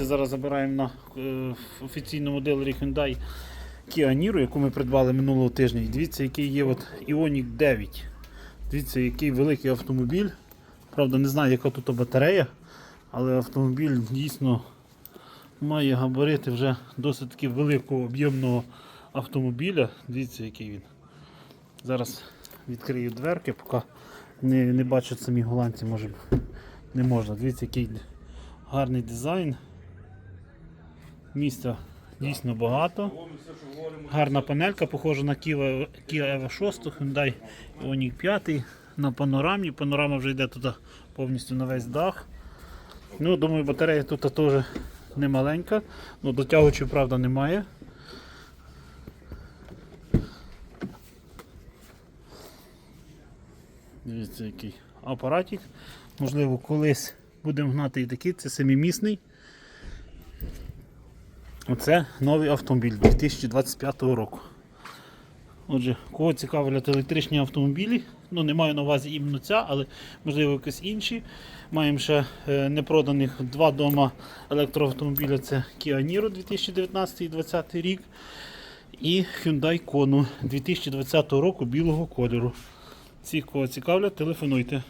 Зараз забираємо на е, офіційному дилері Hyundai Kia Niro, яку ми придбали минулого тижня. Дивіться, який є от Ioniq 9. Дивіться, який великий автомобіль. Правда, не знаю, яка тут батарея, але автомобіль дійсно має габарити вже досить таки великого об'ємного автомобіля. Дивіться, який він. Зараз відкрию дверки, поки не, не бачать самі голландці, може не можна. Дивіться, який гарний дизайн. Місця дійсно багато. Гарна панелька, похожа на Kia, Kia EV 6, Hyundai Ioniq 5 на панорамі. Панорама вже йде тут повністю на весь дах. Ну, думаю, батарея тут теж не маленька, ну, дотягувачів, правда, немає. Дивіться, який апаратик. Можливо, колись будемо гнати і такий, це семимісний. Оце новий автомобіль 2025 року. Отже, кого цікавлять електричні автомобілі, ну не маю на увазі іменно ця, але можливо якісь інші. Маємо ще е, непроданих два дома електроавтомобіля це Kia Niro 2019 і 2020 рік. І Hyundai Kona 2020 року білого кольору. Ці, кого цікавлять, телефонуйте.